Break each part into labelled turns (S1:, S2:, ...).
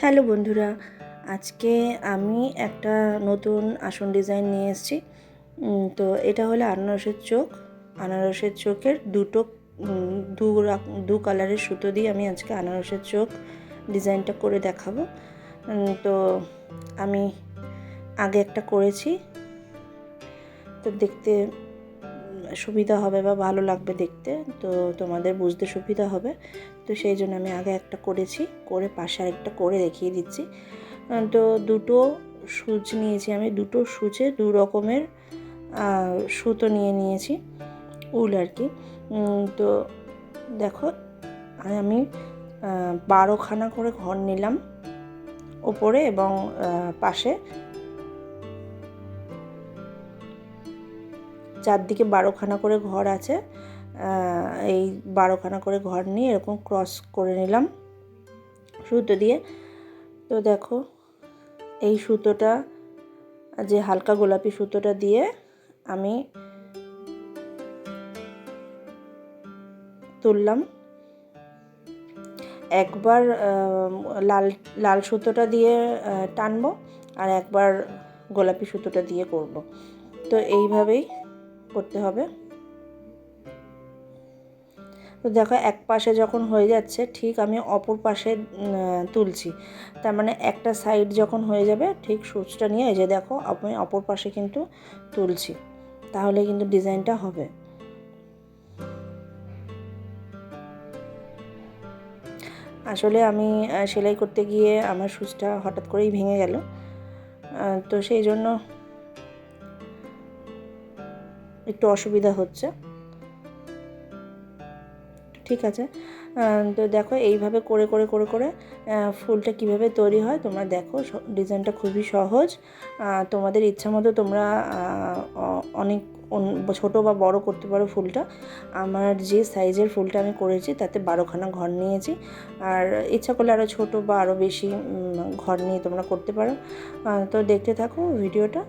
S1: Hello বন্ধুরা, আজকে আমি একটা নতুন আসন ডিজাইন নিয়ে এসেছি। তো এটা হলো আনারসের চোখ। আনারসের চোখের দুটো দু দু কালারের সুতো দিয়ে আমি আজকে আনারসের চোখ ডিজাইনটা করে দেখাবো। তো আমি আগে একটা করেছি। তো দেখতে সুবিধা হবে বা ভালো লাগবে দেখতে। তো তোমাদের বুঝতে সুবিধা হবে। তো সেই জন্য আমি আগে একটা করেছি, করে পাশে আরেকটা করে দেখিয়ে দিচ্ছি। তো দুটো সুচ নিয়েছি আমি, দুটো সুচে দু রকমের সুতো নিয়ে নিয়েছি, উল আর কি। তো দেখো, আমি বারোখানা করে ঘর নিলাম ওপরে এবং পাশে। চারদিকে বারোখানা করে ঘর আছে। এই বারোখানা করে ঘর নিয়ে এরকম ক্রস করে নিলাম সুতো দিয়ে। তো দেখো, এই সুতোটা, যে হালকা গোলাপি সুতোটা দিয়ে আমি তুললাম। একবার লাল লাল সুতোটা দিয়ে টানবো আর একবার গোলাপি সুতোটা দিয়ে করব। তো এইভাবেই করতে হবে। তো দেখো এক পাশে যখন হয়ে যাচ্ছে, ঠিক আমি অপর পাশে তুলছি। তার মানে একটা সাইড যখন হয়ে যাবে, ঠিক সুচটা নিয়ে এই যে দেখো, আমি অপর পাশে কিন্তু তুলছি। তাহলে কিন্তু ডিজাইনটা হবে। আসলে আমি সেলাই করতে গিয়ে আমার সুচটা হঠাৎ করেই ভেঙে গেল। তো সেই জন্য একটু অসুবিধা হচ্ছে। ঠিক আছে? তো দেখো এইভাবে করে করে করে করে ফুলটা কীভাবে তৈরি হয় তোমরা দেখো। ডিজাইনটা খুবই সহজ। তোমাদের ইচ্ছা মতো তোমরা অনেক অন- ছোটো বা বড় করতে পারো ফুলটা। আমার যে সাইজের ফুলটা আমি করেছি তাতে বারোখানা ঘর নিয়েছি। আর ইচ্ছা করলে আরও ছোটো বা আরও বেশি ঘর নিয়ে তোমরা করতে পারো। তো দেখতে থাকো ভিডিওটা।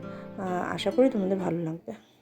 S1: আশা করি তোমাদের ভালো লাগবে।